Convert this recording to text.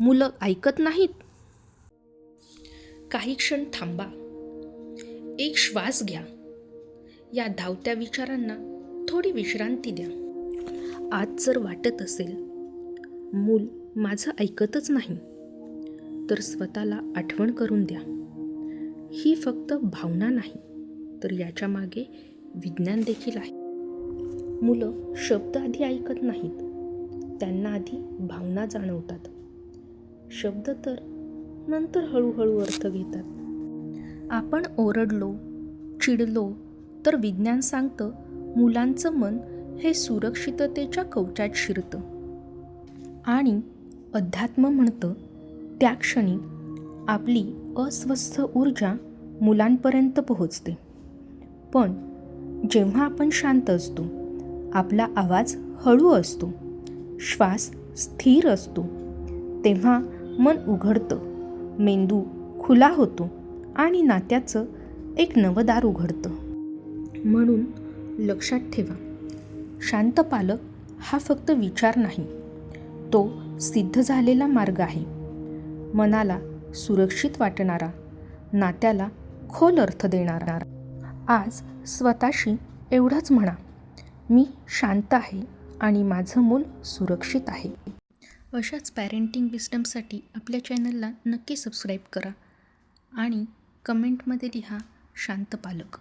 मुलं ऐकत नाहीत? काही क्षण थांबा. एक श्वास घ्या. या धावत्या विचारांना थोडी विश्रांती द्या. आज जर वाटत असेल मूल माझं ऐकतच नाही तर स्वतःला आठवण करून द्या. ही फक्त भावना नाही तर याच्या मागे विज्ञान देखील आहे. मुलं शब्द आधी ऐकत नाहीत त्यांना आधी भावना जाणवतात. शब्द तर नंतर हळूहळू अर्थ घेतात. आपण ओरडलो चिडलो तर विज्ञान सांगतं मुलांचं मन हे सुरक्षिततेच्या कवचात शिरतं. आणि अध्यात्म म्हणतं त्या क्षणी आपली अस्वस्थ ऊर्जा मुलांपर्यंत पोहोचते. पण जेव्हा आपण शांत असतो आपला आवाज हळू असतो श्वास स्थिर असतो तेव्हा मन उघडतं. मेंदू खुला होतो आणि नात्याचं एक नवदार उघडतं. म्हणून लक्षात ठेवा शांत पालक हा फक्त विचार नाही तो सिद्ध झालेला मार्ग आहे. मनाला सुरक्षित वाटणारा नात्याला खोल अर्थ देणारा. आज स्वतःशी एवढंच म्हणा मी शांत आहे आणि माझं मूल सुरक्षित आहे. अशाच पॅरेंटिंग विस्डमसाठी आपल्या चॅनलला नक्की सबस्क्राईब करा आणि कमेंटमध्ये लिहा शांत पालक.